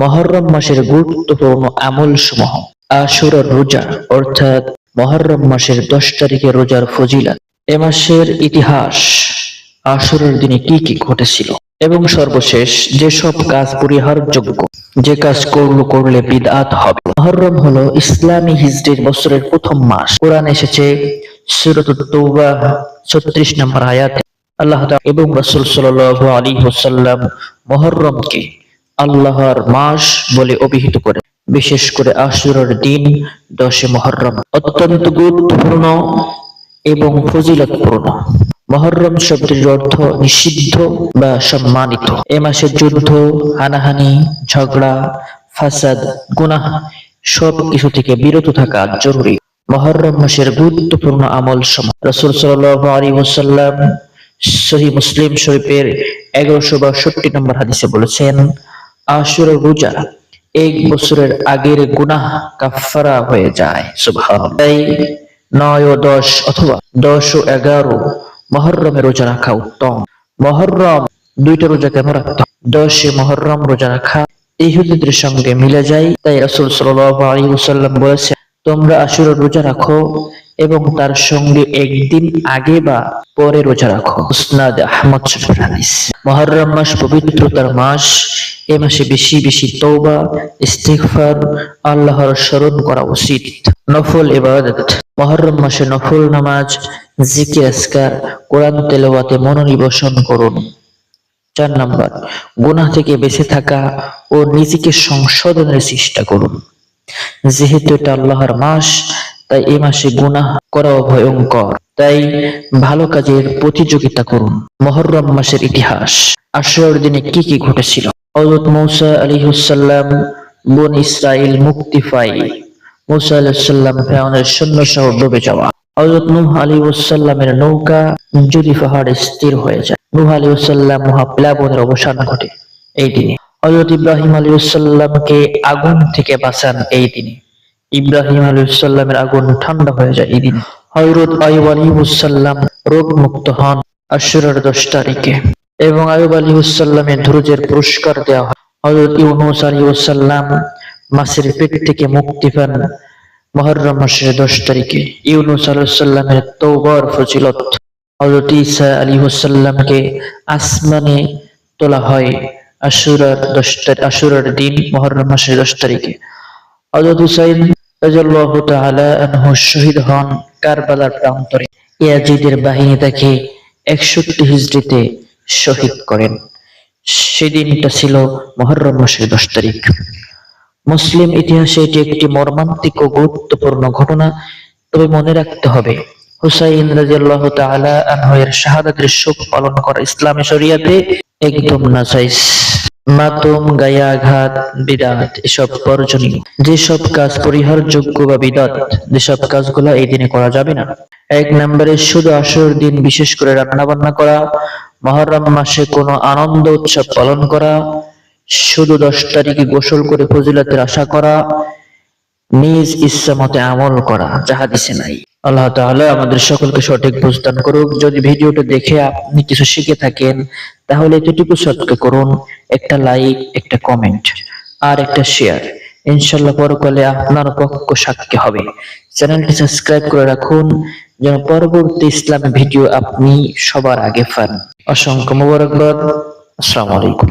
মহরম মাসের গুরুত্বপূর্ণ আমল সমূহ আশুরার রোজা, অর্থাৎ মহরম মাসের দশ তারিখে রোজার ফজিলাত। এ মাসের ইতিহাস, আশুরার দিনে কি কি ঘটেছিল? এবং সর্বশেষ যেসব কাজ পরিহারযোগ্য, যে কাজ করল করলে বিদাত হবে। মহরম হলো ইসলামী হিজরির বছরের প্রথম মাস। কোরআন এসেছে সূরাতুত তৌবা 36 নম্বর আয়াতে। আল্লাহ এবং রাসূল সাল্লাল্লাহু আলাইহি ওয়াসাল্লাম মুহররমকে আল্লাহর মাস বলে অভিহিত করে। বিশেষ করে আশুরার দিন দশে মুহররম অত্যন্ত গুরুত্বপূর্ণ এবং ফজিলতপূর্ণ। মহররম শব্দের অর্থ নিষিদ্ধ বা সম্মানিত। এ মাসে যুদ্ধ, হানাহানি, ঝগড়া, ফাসাদ, গুনাহ সব কিছু থেকে বিরত থাকা জরুরি। মহররম মাসের গুরুত্বপূর্ণ আমল সমূহ। রাসূল ওয়াসাল্লাম সহিহ মুসলিম শরীফের এগারোশো বাষট্টি নম্বর হাদিসে বলেছেন আশুরের রোজা এক বছরের আগের গুনাহ কাফারা হয়ে যায় তাই নয় ও দশ অথবা দশ ও এগারো মহররমে রোজা রাখা উত্তম। মহররম দুইটা রোজা কেন রাখতে? দশে মহররম রোজা রাখা ইহুদিদের সঙ্গে মিলে যায়। তাই রাসূল ওয়াসাল্লাম বলেছেন, তোমরা আশুরের রোজা রাখো এবং তার সঙ্গে একদিন আগে বা পরে রোজা রাখো। উসনাদ আহমদ মহররম মাস পবিত্রতার মাস, এ মাসে বেশি বেশি তওবা, ইস্তিগফার, আল্লাহর স্মরণ করা উচিত। নফল ইবাদত। মহররম মাসে নফল নামাজ, জিকির, আজকার, কোরআন তেলাওয়াতে মনোনিবেশন করুন। চার নাম্বার, গুনাহ থেকে বেঁচে থাকা ও নিজেকে সংশোধনের চেষ্টা করুন। যেহেতু এটা আল্লাহর মাস তাই এই মাসে গুনাহ করাও ভয়ঙ্কর। তাই ভালো কাজের প্রতিযোগিতা করুন। মহরম মাসের ইতিহাস। আশুরার দিনে কি কি ঘটেছিল? হযরত মূসা আলাইহিসসালাম, বন ইসরাইল মুক্তি পায় মূসা আলাইহিসসালাম ফেরাউনের সৈন্য সহ ডুবে যাওয়া। হযরত নূহ আলাইহিসসালামের নৌকা যদি পাহাড়ে স্থির হয়ে যায়। নূহ আলাইহিসসালাম মহাপ্লাবনের অবসান ঘটে এই দিনে। হযরত ইব্রাহিম আলাইহিসসালামকে আগুন থেকে বাঁচান এই দিনে। ইব্রাহিম আলাইহিসসালামের আগুন ঠান্ডা হয়ে যায় এই দিনে হযরত আইয়ুব আলাইহিসসালাম রোগ মুক্ত হন আশুরার দশ তারিখে এবং আইয়ুব আলাইহিসসালামের ধৈর্যের পুরস্কার দেওয়া হয়। হযরত ইউনূস আলাইহিসসালাম মাছের পেট থেকে মুক্তি পান মহররম মাসের দশ তারিখে। ইউনুস আলুসাল্লামের তওবার ফজিলত। হযরত ঈসা আলাইহিসসালামকে আসমানে তোলা হয় আশুরার দশ আশুরার দিন মহররম মাসের দশ তারিখে। হযরত হুসাইন শহীদ হন কারবালার প্রান্তরে। ইয়াজিদের বাহিনী তাকে একষট্টি হিজরিতে শহীদ করেন। সেদিনটা ছিল মহররম মাসের দশ তারিখ। মুসলিম ইতিহাসে এটি একটি মর্মান্তিক ও গুরুত্বপূর্ণ ঘটনা। তবে মনে রাখতে হবে, হুসাইন রাদিয়াল্লাহু তাআলা আনহু এর শাহাদাতের শোক পালন করা ইসলামী শরীয়তে একদম নাজাইজ। মাতম, গায়াঘাত, বিদাত, এসব বর্জনীয়। যেসব কাজ পরিহারযোগ্য বা বিদাত, যেসব কাজগুলো এই দিনে করা যাবে না। এক নম্বরে শুধু আসর দিন বিশেষ করে রান্না বান্না করা, মহরম মাসে কোনো আনন্দ উৎসব পালন করা, শুধু দশ তারিখে গোসল করে ফজিলতের আশা করা, নিজ ইচ্ছা মতে আমল করা, যাহা দিছে নাই। আল্লাহ তাহলে আমাদের সকলকে সঠিক বুঝদান করুক। যদি ভিডিওটা দেখে আপনি কিছু শিখে থাকেন, তাহলে এতটুকু সৎকে করুন, একটা লাইক, একটা কমেন্ট, আর একটা শেয়ার। ইনশাল্লাহ পরকালে আপনার পক্ষ সাক্ষী হবে। চ্যানেলটি সাবস্ক্রাইব করে রাখুন, যেন পরবর্তী ইসলামী ভিডিও আপনি সবার আগে পান। অসংখ্য মোবারকবাদ। আসসালামু আলাইকুম।